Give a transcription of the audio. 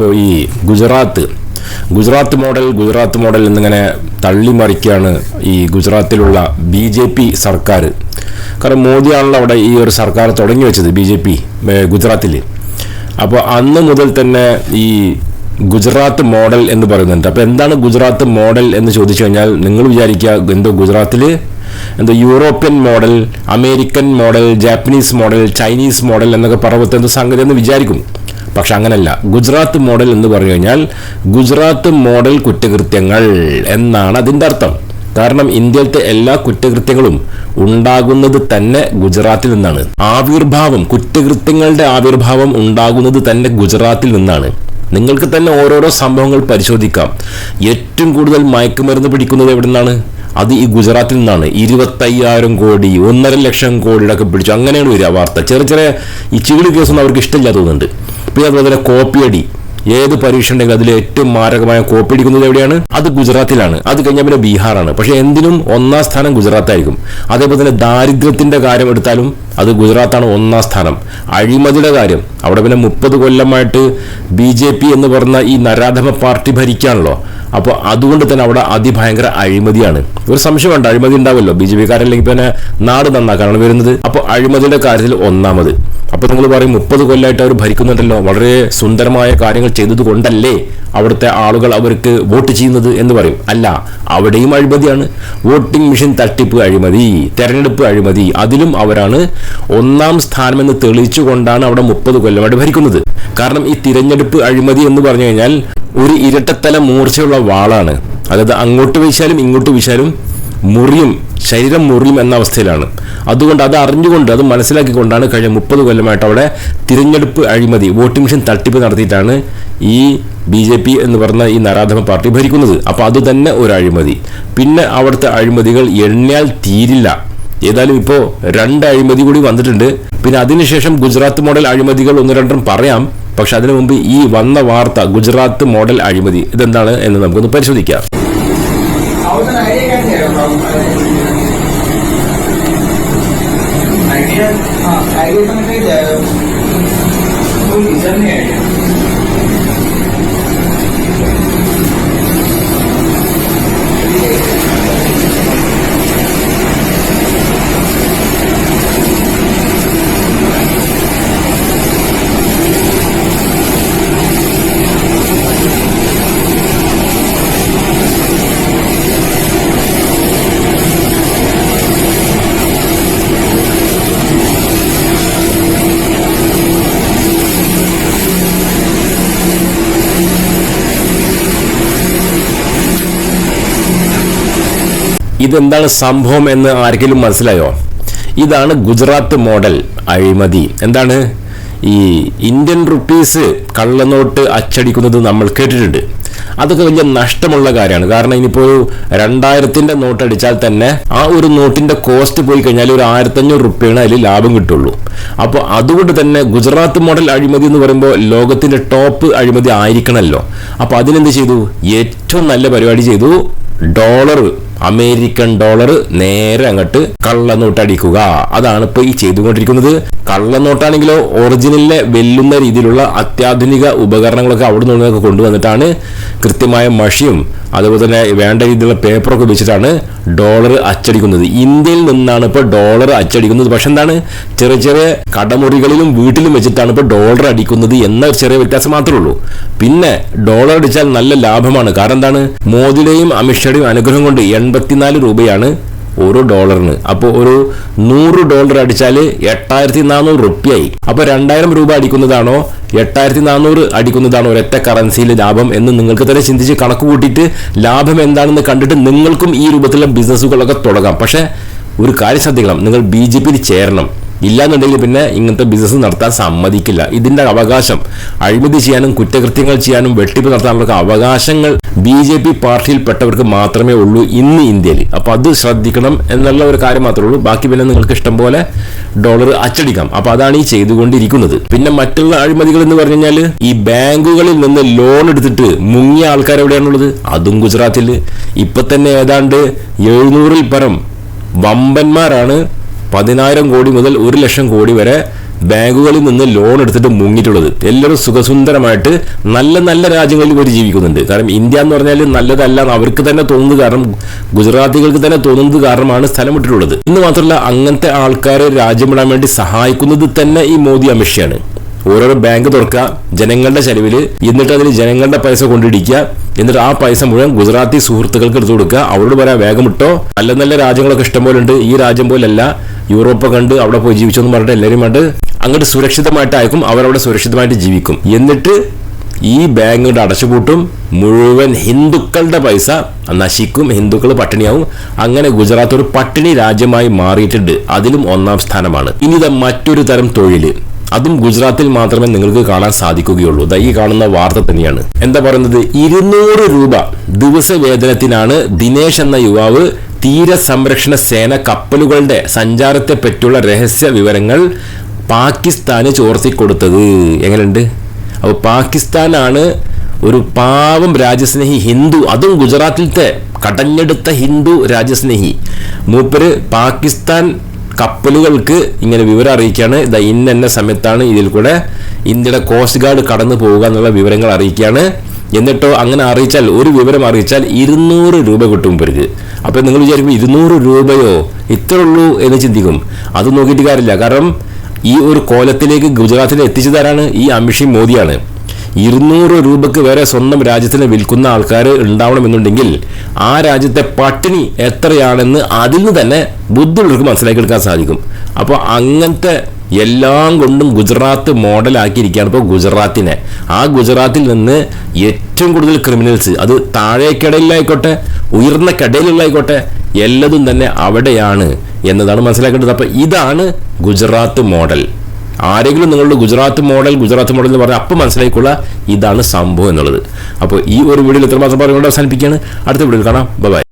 ഇപ്പോൾ ഈ Gujarat. Gujarat model Gujarat model എന്നിങ്ങനെ തള്ളിമറിക്കുകയാണ് ഈ ഗുജറാത്തിലുള്ള ബി ജെ പി സർക്കാർ കാരണം മോദിയാണല്ലോ അവിടെ ഈ ഒരു സർക്കാർ തുടങ്ങി വെച്ചത് ബി ജെ പി ഗുജറാത്തിൽ അപ്പോൾ അന്ന് മുതൽ തന്നെ ഈ ഗുജറാത്ത് മോഡൽ എന്ന് പറയുന്നുണ്ട്. അപ്പോൾ എന്താണ് ഗുജറാത്ത് മോഡൽ എന്ന് ചോദിച്ചു കഴിഞ്ഞാൽ നിങ്ങൾ വിചാരിക്കുക എന്തോ ഗുജറാത്തിൽ എന്തോ European model American model Japanese model Chinese model എന്നൊക്കെ പറയുമ്പോൾ എന്തോ സംഗതി എന്ന് വിചാരിക്കും. പക്ഷെ അങ്ങനല്ല. ഗുജറാത്ത് മോഡൽ എന്ന് പറഞ്ഞു കഴിഞ്ഞാൽ ഗുജറാത്ത് മോഡൽ കുറ്റകൃത്യങ്ങൾ എന്നാണ് അതിന്റെ അർത്ഥം. കാരണം ഇന്ത്യയിലത്തെ എല്ലാ കുറ്റകൃത്യങ്ങളും ഉണ്ടാകുന്നത് തന്നെ ഗുജറാത്തിൽ നിന്നാണ്. ആവിർഭാവം കുറ്റകൃത്യങ്ങളുടെ ആവിർഭാവം ഉണ്ടാകുന്നത് തന്നെ ഗുജറാത്തിൽ നിന്നാണ്. നിങ്ങൾക്ക് തന്നെ ഓരോരോ സംഭവങ്ങൾ പരിശോധിക്കാം. ഏറ്റവും കൂടുതൽ മയക്കുമരുന്ന് പിടിക്കുന്നത് എവിടെ നിന്നാണ്? അത് ഈ ഗുജറാത്തിൽ നിന്നാണ്. ഇരുപത്തയ്യായിരം കോടി ഒന്നര ലക്ഷം കോടിയുടെ ഒക്കെ പിടിച്ചു. അങ്ങനെയാണ് വരിക വാർത്ത. ചെറിയ ചെറിയ ഈ ചികിളി കേസൊന്നും അവർക്ക് ഇഷ്ടമില്ല തോന്നുന്നുണ്ട്. പിന്നെ അതുപോലെ തന്നെ കോപ്പിയടി ഏത് പരീക്ഷ ഉണ്ടെങ്കിൽ അതിൽ ഏറ്റവും മാരകമായ കോപ്പി അടിക്കുന്നത് എവിടെയാണ്? അത് ഗുജറാത്തിലാണ്. അത് കഴിഞ്ഞാൽ പിന്നെ ബീഹാറാണ്. പക്ഷെ എന്തിനും ഒന്നാം സ്ഥാനം ഗുജറാത്തായിരിക്കും. അതേപോലെ തന്നെ ദാരിദ്ര്യത്തിന്റെ കാര്യം എടുത്താലും അത് ഗുജറാത്താണ് ഒന്നാം സ്ഥാനം. അഴിമതിയുടെ കാര്യം. അവിടെ പിന്നെ മുപ്പത് കൊല്ലമായിട്ട് ബി ജെ പി എന്ന് പറഞ്ഞ ഈ നരാധമ പാർട്ടി ഭരിക്കുകയാണല്ലോ അപ്പോൾ അതുകൊണ്ട് തന്നെ അവിടെ അതിഭയങ്കര അഴിമതിയാണ്. ഒരു സംശയം വേണ്ട അഴിമതി ഉണ്ടാവുമല്ലോ ബി ജെ പിക്കാരല്ലെങ്കിൽ പിന്നെ നാട് നന്നാക്കാനാണ് വരുന്നത്. അപ്പോൾ അഴിമതിയുടെ കാര്യത്തിൽ ഒന്നാമത്. അപ്പോൾ നിങ്ങൾ പറയും മുപ്പത് കൊല്ലമായിട്ട് അവർ ഭരിക്കുന്നുണ്ടല്ലോ. വളരെ സുന്ദരമായ കാര്യങ്ങൾ ചെയ്തത് കൊണ്ടല്ലേ? അവിടുത്തെ ആളുകൾ അവർക്ക് വോട്ട് ചെയ്യുന്നത് എന്ന് പറയും. അല്ല അവിടെയും അഴിമതിയാണ്. വോട്ടിംഗ് മെഷീൻ തട്ടിപ്പ് അഴിമതി തെരഞ്ഞെടുപ്പ് അഴിമതി അതിലും അവരാണ് ഒന്നാം സ്ഥാനമെന്ന് തെളിയിച്ചുകൊണ്ടാണ് അവിടെ മുപ്പത് കൊല്ലമായിട്ട് ഭരിക്കുന്നത് കാരണം ഈ തിരഞ്ഞെടുപ്പ് അഴിമതി എന്ന് പറഞ്ഞു കഴിഞ്ഞാൽ ഒരു ഇരട്ടത്തല മൂർച്ചയുള്ള വാളാണ്. അതായത് അങ്ങോട്ട് വീശാലും ഇങ്ങോട്ട് വീശാലും മുറിയും ശരീരം മുറിയും എന്ന അവസ്ഥയിലാണ്. അതുകൊണ്ട് അത് അറിഞ്ഞുകൊണ്ട് അത് മനസ്സിലാക്കിക്കൊണ്ടാണ് കഴിഞ്ഞ മുപ്പത് കൊല്ലമായിട്ട് അവിടെ തിരഞ്ഞെടുപ്പ് അഴിമതി വോട്ടിംഗ് മെഷീൻ തട്ടിപ്പ് നടത്തിയിട്ടാണ് ഈ ബി ജെ പി എന്ന് പറഞ്ഞ ഈ നരാധമ പാർട്ടി ഭരിക്കുന്നത്. അപ്പോൾ അത് തന്നെ ഒരു അഴിമതി. പിന്നെ അവിടുത്തെ അഴിമതികൾ എണ്ണിയാൽ തീരില്ല. ഏതായാലും ഇപ്പോൾ രണ്ട് അഴിമതി കൂടി വന്നിട്ടുണ്ട്. പിന്നെ അതിനുശേഷം ഗുജറാത്ത് മോഡൽ അഴിമതികൾ ഒന്ന് രണ്ടും പറയാം. പക്ഷെ അതിനു മുമ്പ് ഈ വന്ന വാർത്ത ഗുജറാത്ത് മോഡൽ അഴിമതി ഇതെന്താണ് എന്ന് നമുക്കൊന്ന് പരിശോധിക്കാം. आयडिया हां आयडिया पण काही रिझन नाही आयडिया ഇതെന്താണ് സംഭവം എന്ന് ആർക്കെങ്കിലും മനസ്സിലായോ? ഇതാണ് ഗുജറാത്ത് മോഡൽ അഴിമതി. എന്താണ്? ഈ ഇന്ത്യൻ റുപ്പീസ് കള്ളനോട്ട് അച്ചടിക്കുന്നത് നമ്മൾ കേട്ടിട്ടുണ്ട്. അതൊക്കെ വലിയ നഷ്ടമുള്ള കാര്യമാണ്. കാരണം ഇനിയിപ്പോൾ ഒരു രണ്ടായിരത്തിന്റെ നോട്ട് അടിച്ചാൽ തന്നെ ആ ഒരു നോട്ടിന്റെ കോസ്റ്റ് പോയി കഴിഞ്ഞാൽ ഒരു ആയിരത്തഞ്ഞൂറ് റുപ്യാണ് അതിൽ ലാഭം കിട്ടുള്ളൂ. അപ്പോൾ അതുകൊണ്ട് തന്നെ ഗുജറാത്ത് മോഡൽ അഴിമതി എന്ന് പറയുമ്പോൾ ലോകത്തിന്റെ ടോപ്പ് അഴിമതി ആയിരിക്കണമല്ലോ അപ്പോൾ അതിനെന്ത് ചെയ്തു? ഏറ്റവും നല്ല പരിപാടി ചെയ്തു ഡോളർ അമേരിക്കൻ ഡോളർ നേരെ അങ്ങോട്ട് കള്ളനോട്ട് അടിക്കുക അതാണ് ഇപ്പോൾ ഈ ചെയ്തുകൊണ്ടിരിക്കുന്നത്. കള്ളനോട്ടാണെങ്കിലോ ഒറിജിനലിനെ വെല്ലുന്ന രീതിയിലുള്ള അത്യാധുനിക ഉപകരണങ്ങളൊക്കെ അവിടെ നിന്നൊക്കെ കൊണ്ടുവന്നിട്ടാണ് കൃത്യമായ മഷിയും അതുപോലെ തന്നെ വേണ്ട രീതിയിലുള്ള പേപ്പറൊക്കെ വെച്ചിട്ടാണ് ഡോളർ അച്ചടിക്കുന്നത്. ഇന്ത്യയിൽ നിന്നാണ് ഇപ്പോൾ ഡോളർ അച്ചടിക്കുന്നത്. പക്ഷെ എന്താണ്? ചെറിയ ചെറിയ കടമുറികളിലും വീട്ടിലും വെച്ചിട്ടാണ് ഇപ്പോൾ ഡോളർ അടിക്കുന്നത് എന്ന ചെറിയ വ്യത്യാസം മാത്രമേ ഉള്ളൂ. പിന്നെ ഡോളർ അടിച്ചാൽ നല്ല ലാഭമാണ്. കാരണം എന്താണ്? മോദിയുടെയും അമിത്ഷയുടെയും അനുഗ്രഹം കൊണ്ട് എൺപത്തിനാല് രൂപയാണ് ഓരോ ഡോളറിന്. അപ്പോൾ ഒരു നൂറ് ഡോളർ അടിച്ചാൽ എട്ടായിരത്തി നാനൂറ് റുപ്യായി. അപ്പോൾ രണ്ടായിരം രൂപ അടിക്കുന്നതാണോ? എട്ടായിരത്തി നാനൂറ് അടിക്കുന്നതാണോ ഒരൊറ്റ കറൻസിയിൽ ലാഭം എന്ന് നിങ്ങൾക്ക് തന്നെ ചിന്തിച്ച് കണക്ക് കൂട്ടിയിട്ട് ലാഭം എന്താണെന്ന് കണ്ടിട്ട് നിങ്ങൾക്കും ഈ രൂപത്തിലുള്ള ബിസിനസ്സുകളൊക്കെ തുടങ്ങാം. പക്ഷേ ഒരു കാര്യം ശ്രദ്ധിക്കണം. നിങ്ങൾ ബി ജെ പിയിൽ ചേരണം. ഇല്ലാന്നുണ്ടെങ്കിൽ പിന്നെ ഇങ്ങനത്തെ ബിസിനസ് നടത്താൻ സമ്മതിക്കില്ല. ഇതിന്റെ അവകാശം അഴിമതി ചെയ്യാനും കുറ്റകൃത്യങ്ങൾ ചെയ്യാനും വെട്ടിപ്പ് നടത്താനുള്ള അവകാശങ്ങൾ ബി ജെ പി പാർട്ടിയിൽപ്പെട്ടവർക്ക് മാത്രമേ ഉള്ളൂ ഇന്ന് ഇന്ത്യയിൽ. അപ്പോൾ അത് ശ്രദ്ധിക്കണം എന്നുള്ള ഒരു കാര്യം മാത്രമേ ഉള്ളൂ. ബാക്കി പിന്നെ നിങ്ങൾക്ക് ഇഷ്ടം പോലെ ഡോളർ അച്ചടിക്കാം. അപ്പോൾ അതാണ് ഈ ചെയ്തുകൊണ്ടിരിക്കുന്നത്. പിന്നെ മറ്റുള്ള അഴിമതികൾ എന്ന് പറഞ്ഞു കഴിഞ്ഞാൽ ഈ ബാങ്കുകളിൽ നിന്ന് ലോൺ എടുത്തിട്ട് മുങ്ങിയ ആൾക്കാർ എവിടെയാണുള്ളത്? അതും ഗുജറാത്തിൽ. ഇപ്പൊ തന്നെ ഏതാണ്ട് എഴുന്നൂറിൽ പരം വമ്പന്മാരാണ് പതിനായിരം കോടി മുതൽ ഒരു ലക്ഷം കോടി വരെ ബാങ്കുകളിൽ നിന്ന് ലോൺ എടുത്തിട്ട് മുങ്ങിയിട്ടുള്ളത്. എല്ലാവരും സുഖസുന്ദരമായിട്ട് നല്ല നല്ല രാജ്യങ്ങളിൽ പോയി ജീവിക്കുന്നുണ്ട്. കാരണം ഇന്ത്യ എന്ന് പറഞ്ഞാൽ നല്ലതല്ല അവർക്ക് തന്നെ തോന്നുന്നത് കാരണം ഗുജറാത്തികൾക്ക് തന്നെ തോന്നുന്നത് കാരണമാണ് സ്ഥലം വിട്ടിട്ടുള്ളത്. ഇന്ന് മാത്രമല്ല അങ്ങനത്തെ ആൾക്കാരെ രാജ്യം വിടാൻ വേണ്ടി സഹായിക്കുന്നത് തന്നെ ഈ മോദി അമിഷയാണ് ഓരോരോ ബാങ്ക് തുറക്കുക ജനങ്ങളുടെ ചെലവിൽ എന്നിട്ട് അതിൽ ജനങ്ങളുടെ പൈസ കൊണ്ടിടിക്കുക എന്നിട്ട് ആ പൈസ മുഴുവൻ ഗുജറാത്തി സുഹൃത്തുക്കൾക്ക് എടുത്തു കൊടുക്കുക. അവരോട് പറയാം വേഗം ഇട്ടോ നല്ല നല്ല രാജ്യങ്ങളൊക്കെ ഇഷ്ടം പോലെ ഉണ്ട്. ഈ രാജ്യം പോലല്ല. യൂറോപ്പ് കണ്ട് അവിടെ പോയി ജീവിച്ചെന്ന് പറഞ്ഞിട്ട് എല്ലാവരും കണ്ട് അങ്ങോട്ട് സുരക്ഷിതമായിട്ട് അയക്കും അവരവിടെ സുരക്ഷിതമായിട്ട് ജീവിക്കും. എന്നിട്ട് ഈ ബാങ്കുകളുടെ അടച്ചുപൂട്ടും മുഴുവൻ ഹിന്ദുക്കളുടെ പൈസ നശിക്കും ഹിന്ദുക്കൾ പട്ടിണിയാവും. അങ്ങനെ ഗുജറാത്ത് ഒരു പട്ടിണി രാജ്യമായി മാറിയിട്ടുണ്ട്. അതിലും ഒന്നാം സ്ഥാനമാണ്. ഇനി ഇത് മറ്റൊരു തരം തൊഴിൽ. അതും ഗുജറാത്തിൽ മാത്രമേ നിങ്ങൾക്ക് കാണാൻ സാധിക്കുകയുള്ളൂ. ഈ കാണുന്ന വാർത്ത തന്നെയാണ്. എന്താ പറയുന്നത്? ഇരുന്നൂറ് രൂപ ദിവസ ദിവസവേതനത്തിനാണ് ദിനേശ് എന്ന യുവാവ് തീര സംരക്ഷണ സേന കപ്പലുകളുടെ സഞ്ചാരത്തെ പറ്റിയുള്ള രഹസ്യ വിവരങ്ങൾ പാകിസ്ഥാന് ചോർത്തിക്കൊടുത്തത്. എങ്ങനെയുണ്ട്? അപ്പോൾ പാകിസ്ഥാനാണ് ഒരു പാവം രാജ്യസ്നേഹി ഹിന്ദു അതും ഗുജറാത്തിലത്തെ കടഞ്ഞെടുത്ത ഹിന്ദു രാജ്യസ്നേഹി. മൂപ്പര് പാകിസ്ഥാൻ കപ്പലുകൾക്ക് ഇങ്ങനെ വിവരം അറിയിക്കുകയാണ്. ഇതാ ഇന്ന സമയത്താണ് ഇതിൽ കൂടെ ഇന്ത്യയുടെ കോസ്റ്റ് ഗാർഡ് കടന്നു പോവുക എന്നുള്ള വിവരങ്ങൾ അറിയിക്കുകയാണ്. എന്നിട്ടോ അങ്ങനെ അറിയിച്ചാൽ ഒരു വിവരം അറിയിച്ചാൽ ഇരുന്നൂറ് രൂപ കിട്ടും ഇവർക്ക്. അപ്പോൾ നിങ്ങൾ വിചാരിക്കും ഇരുന്നൂറ് രൂപയോ? ഇത്ര ഉള്ളൂ എന്ന് ചിന്തിക്കും. അത് നോക്കിയിട്ട് കാര്യമില്ല. കാരണം ഈ ഒരു കോലത്തിലേക്ക് ഗുജറാത്തിൽ എത്തിച്ചതാരാണ് ഈ അമിഷി മോദിയാണ്. ഇരുന്നൂറ് രൂപക്ക് വരെ സ്വന്തം രാജ്യത്തിന് വിൽക്കുന്ന ആൾക്കാർ ഉണ്ടാവണമെന്നുണ്ടെങ്കിൽ ആ രാജ്യത്തെ പട്ടിണി എത്രയാണെന്ന് അതിൽ നിന്ന് തന്നെ ബുദ്ധിയുള്ളവർക്ക് മനസ്സിലാക്കിയെടുക്കാൻ സാധിക്കും. അപ്പോൾ അങ്ങനത്തെ എല്ലാം കൊണ്ടും ഗുജറാത്ത് മോഡലാക്കിയിരിക്കുകയാണ് ഇപ്പോൾ ഗുജറാത്തിനെ. ആ ഗുജറാത്തിൽ നിന്ന് ഏറ്റവും കൂടുതൽ ക്രിമിനൽസ് അത് താഴേക്കിടയിലായിക്കോട്ടെ ഉയർന്ന കടയിലുള്ളായിക്കോട്ടെ എല്ലതും തന്നെ അവിടെയാണ് എന്നതാണ് മനസ്സിലാക്കേണ്ടത്. അപ്പോൾ ഇതാണ് ഗുജറാത്ത് മോഡൽ. ആരെങ്കിലും നിങ്ങളുടെ ഗുജറാത്ത് മോഡൽ ഗുജറാത്ത് മോഡൽ എന്ന് പറഞ്ഞാൽ അപ്പം മനസ്സിലാക്കിക്കുള്ള ഇതാണ് സംഭവം എന്നുള്ളത്. അപ്പോൾ ഈ ഒരു വീഡിയോയിൽ ഇത്രമാത്രം പറഞ്ഞുകൊണ്ട് അവസാനിപ്പിക്കുകയാണ്. അടുത്ത വീഡിയോയിൽ കാണാം. ബൈ.